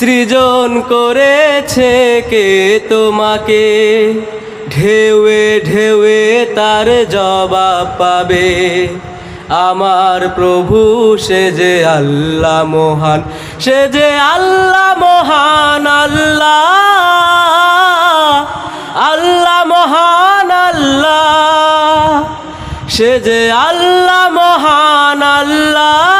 সৃজন করেছে কে তোমাকে? ঢেউয়ে ঢেউয়ে তার জবাব পাবে। আমার প্রভু, সে যে আল্লাহ মহান, সে যে আল্লাহ মহান আল্লাহ আল্লাহ মহান আল্লাহ, সে যে আল্লাহ মহান আল্লাহ।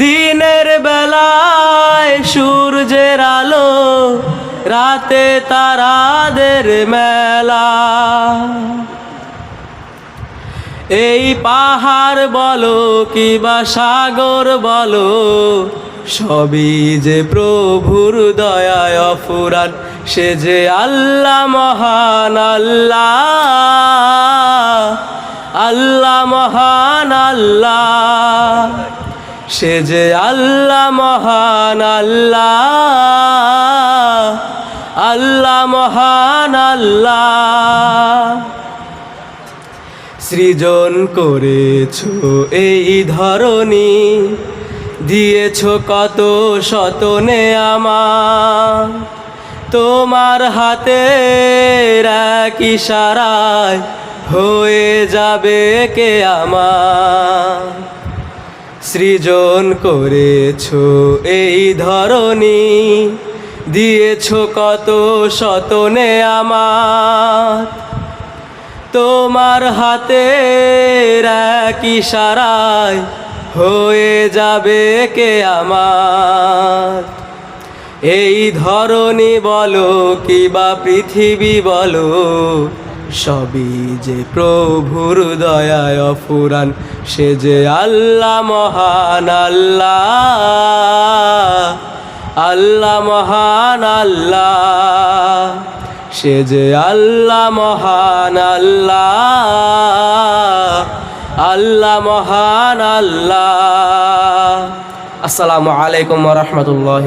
দিনের বেলায় সূর্যের আলো, রাতে তারাদের মেলা। এই পাহাড় বলো কিবা সাগর বলো, সবই যে প্রভুর দয়ায় অফুরান, সে যে আল্লাহ মহান আল্লাহ আল্লাহ মহান আল্লাহ। সে যে আল্লাহ মহান আল্লাহ আল্লাহ মহান আল্লাহ। সৃজন করেছ এই ধরনী দিয়েছ কত শতনে আমার। তোমার হাতে ইশারায় হয়ে যাবে কে আমার? সৃজন করেছ এই ধরনী দিয়েছ কত শতনে আমার। তোমার হাতে কি ইশারায় হয়ে যাবে কে আমার? এই ধরনী বলো কিবা পৃথিবী বলো। সবই যে প্রভুর দয়ায় অফুরান, সে যে আল্লাহ মহান আল্লাহ আল্লাহ মহান আল্লাহ, সে যে আল্লাহ মহান আল্লাহ আল্লাহ মহান আল্লাহ। আসসালামু আলাইকুম রহমতুল্লাহ